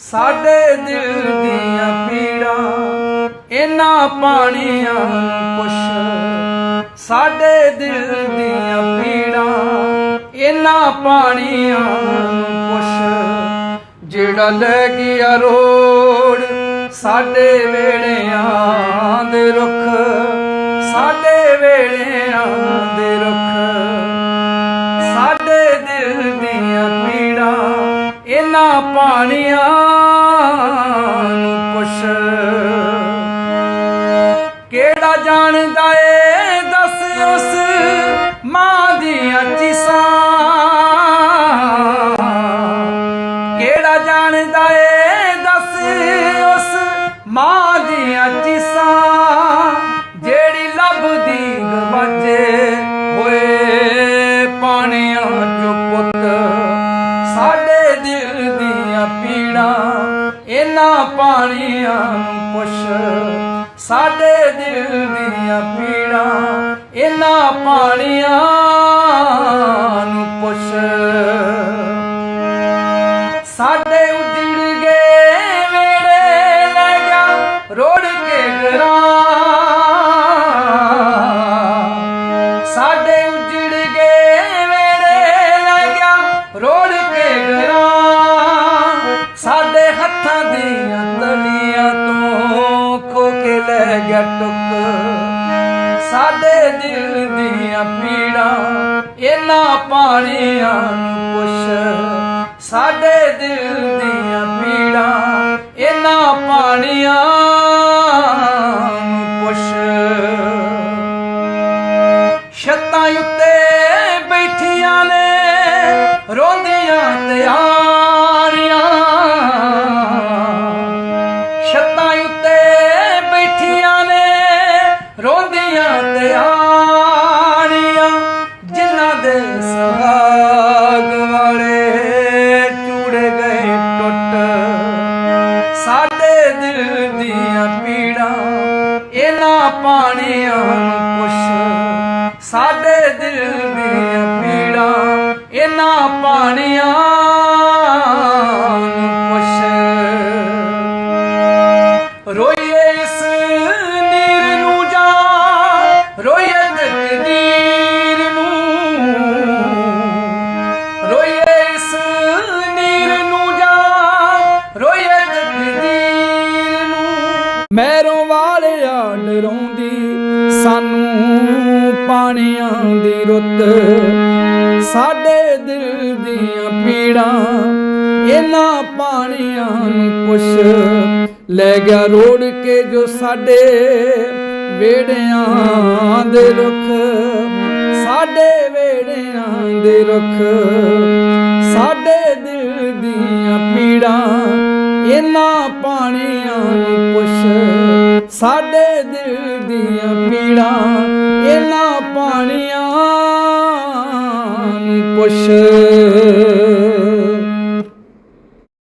ਸਾਡੇ ਦਿਲ ਦੀਆਂ ਪੀੜਾਂ, ਇਹਨਾਂ ਪਾਣੀਆਂ ਨੂੰ ਪੁੱਛ। ਸਾਡੇ ਦਿਲ ਦੀਆਂ ਪੀੜਾਂ, ਇਹਨਾਂ ਪਾਣੀਆਂ ਨੂੰ ਪੁੱਛ। ਜਿਹੜਾ ਲੈ ਗਿਆ ਰੋੜ ਸਾਡੇ ਵੇੜਿਆਂ ਦੇ ਰੁੱਖ। ਸਾਡੇ ਵੇੜਿਆਂ ਦੇ ਰੁੱਖ। ਸਾਡੇ ਦਿਲ ਦੀਆਂ ਪੀੜਾਂ, ਇਹਨਾਂ ਪਾਣੀਆਂ ਨੂੰ ਦੀਆਂ ਪੀੜਾਂ ਇਹਨਾਂ ਪਾਣੀਆਂ ਨੂੰ ਪੁੱਛ। ਸਾਡੇ ਦਿਲ ਦੀਆਂ ਪੀੜਾਂ, ਇਹਨਾਂ ਪਾਣੀਆਂ ਨੂੰ ਪੁੱਛ। ਸਾਡੇ ਉਜੜ ਗਏ ਵੇੜੇ ਲੈ ਗਿਆ ਰੋੜ ਕੇ ਗਰਾਂ ਟੁੱਕ ਸਾਡੇ ਦਿਲ ਦੀਆਂ ਪੀੜਾਂ ਇਹਨਾਂ ਪਾਣੀਆਂ ਨੂੰ ਪੁੱਛ। ਸਾਡੇ ਦਿਲ ਦੀਆਂ ਰੋਂਦੀਆਂ ਤਿਆਰੀਆਂ ਜਿਨ੍ਹਾਂ ਦੇ ਸੁਹਾਗ ਵਾਲੇ ਚੂੜੇ ਗਏ ਟੁੱਟ। ਸਾਡੇ ਦਿਲ ਦੀਆਂ ਪੀੜਾਂ, ਇਹਨਾਂ ਪਾਣੀਆਂ ਨੂੰ ਪੁੱਛ। ਸਾਡੇ ਦਿਲ ਨੂੰ ਮੈਰੋਂ ਵਾਲਿਆ ਡਰਾਉਂਦੀ ਸਾਨੂੰ ਪਾਣੀਆਂ ਦੀ ਰੁੱਤ। ਸਾਡੇ ਦਿਲ ਦੀਆਂ ਪੀੜਾਂ ਇਹਨਾਂ ਪਾਣੀਆਂ ਨੂੰ ਪੁੱਛ। ਲੈ ਗਿਆ ਰੋੜ ਕੇ ਜੋ ਸਾਡੇ ਵੇੜਿਆਂ ਦੇ ਰੁੱਖ। ਸਾਡੇ ਵੇੜਿਆਂ ਦੇ ਰੁੱਖ। ਸਾਡੇ ਦਿਲ ਦੀਆਂ ਪੀੜਾਂ ਇਹਨਾਂ ਪਾਣੀਆਂ ਨੂੰ ਸਾਡੇ ਦਿਲ ਦੀਆਂ ਪੀੜਾਂ ਇਹਨਾਂ ਪਾਣੀਆਂ ਨੂੰ ਪੁੱਛ